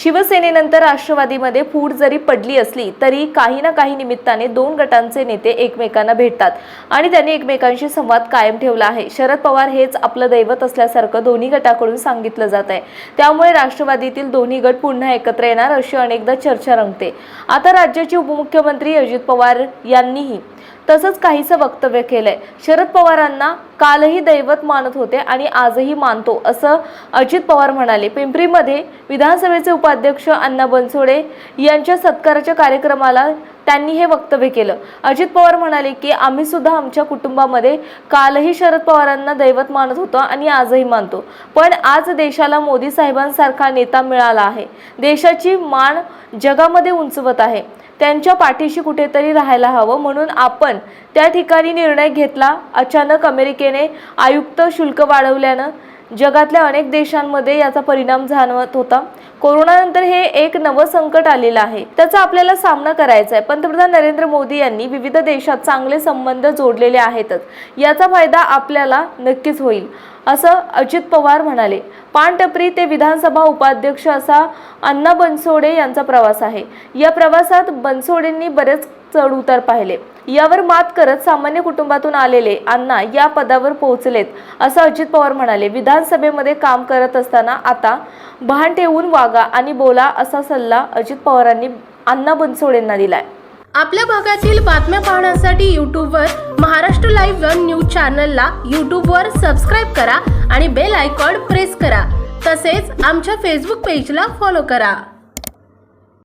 शिवसेनेनंतर राष्ट्रवादीमध्ये फूट जरी पडली असली तरी काही ना काही निमित्ताने दोन गटांचे नेते एकमेकांना भेटतात. आणि त्यांनी एकमेकांशी संवाद कायम ठेवला आहे. शरद पवार हेच आपलं दैवत असल्यासारखं दोन्ही गटाकडून सांगितलं जात आहे त्यामुळे राष्ट्रवादीतील दोन्ही गट पुन्हा एकत्र येणार अशी अनेकदा चर्चा रंगते. आता राज्याचे उपमुख्यमंत्री अजित पवार यांनीही तसंच काहीसं वक्तव्य केलंय. शरद पवारांना कालही दैवत मानत होते आणि आजही मानतो असं अजित पवार म्हणाले. पिंपरीमध्ये विधानसभेचे उपाध्यक्ष अण्णा बनसोडे यांच्या सत्काराच्या कार्यक्रमाला त्यांनी हे वक्तव्य केलं. अजित पवार म्हणाले की आम्ही सुद्धा आमच्या कुटुंबामध्ये कालही शरद पवारांना दैवत मानत होतो आणि आजही मानतो. पण आज देशाला मोदी साहेबांसारखा नेता मिळाला आहे. देशाची मान जगामध्ये उंचवत आहे. त्यांच्या पाठीशी कुठेतरी राहायला हवं म्हणून आपण त्या ठिकाणी निर्णय घेतला. अचानक अमेरिकेने आयुक्त शुल्क वाढवल्यानं जगातल्या अनेक देशांमध्ये याचा परिणाम जाणवत होता. कोरोनानंतर हे एक नवं संकट आलेलं आहे. त्याचा आपल्याला सामना करायचा आहे. पंतप्रधान नरेंद्र मोदी यांनी विविध देशात चांगले संबंध जोडलेले आहेतच. याचा फायदा आपल्याला नक्कीच होईल असं अजित पवार म्हणाले. पानटपरी ते विधानसभा उपाध्यक्ष असा अण्णा बनसोडे यांचा प्रवास आहे. या प्रवासात बनसोडेंनी बरेच चढ उतार पाहिले. यावर मात करत सामान्य कुटुंबातून आलेले अण्णा या पदावर पोहोचलेत असं अजित पवार म्हणाले. विधानसभेमध्ये काम करत असताना आता भान ठेवून वागा आणि बोला असा सल्ला अजित पवारांनी अण्णा बनसोडेंना दिलाय. आपल्या भागातील बातम्या पाहण्यासाठी यूट्यूबवर महाराष्ट्र लाईव्ह वन न्यूज चॅनलला यूट्यूबवर सबस्क्राईब करा आणि बेल आयकॉन प्रेस करा. तसेच आमच्या फेसबुक पेजला फॉलो करा.